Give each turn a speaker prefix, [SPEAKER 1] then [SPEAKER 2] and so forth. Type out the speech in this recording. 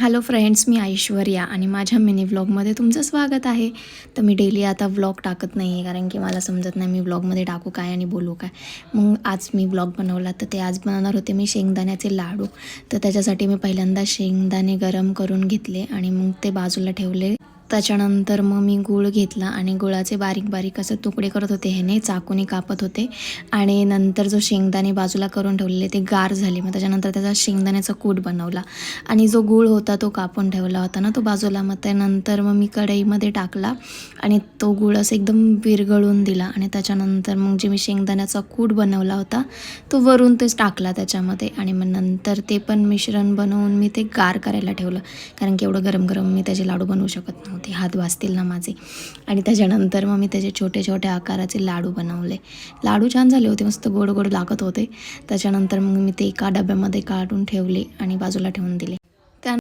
[SPEAKER 1] Hello friends मी ऐश्वर्या आणि माझ्या mini व्लॉगमध्ये तुमचं स्वागत आहे. तर मी डेली आता व्लॉग टाकत नाही आहे कारण की मला समजत नाही मी व्लॉगमध्ये टाकू काय आणि बोलू काय. मग आज मी व्लॉग बनवला तर ते आज बनवणार होते मी शेंगदाण्याचे लाडू. तर त्याच्यासाठी मी पहिल्यांदा शेंगदाणे गरम करून घेतले आणि मग ते बाजूला ठेवले. त्याच्यानंतर मग मी गूळ घेतला आणि गुळाचे बारीक बारीक असे तुकडे करत होते ह्याने चाकूने कापत होते. आणि नंतर जो शेंगदाणे बाजूला करून ठेवलेले ते गार झाले. मग त्याच्यानंतर त्याचा शेंगदाण्याचा कूट बनवला. आणि जो गूळ होता तो कापून ठेवला होता ना तो बाजूला. मग त्यानंतर मग मी कढईमध्ये टाकला आणि तो गूळ असं एकदम विरघळून दिला. आणि त्याच्यानंतर मग जे मी शेंगदाण्याचा कूट बनवला होता तो वरून तेच टाकला त्याच्यामध्ये. आणि मग नंतर ते पण मिश्रण बनवून मी ते गार करायला ठेवलं. कारण की एवढं गरम गरम मी त्याचे लाडू बनवू शकत नव्हतं. हात. वाजतील ना माझे. आणि त्याच्यानंतर मग मी त्याचे छोटे छोटे आकाराचे लाडू बनवले. लाडू छान झाले होते. मस्त गोड गोड लागत होते. त्याच्यानंतर मग मी ते एका डब्यामध्ये काढून ठेवले आणि बाजूला ठेवून दिले.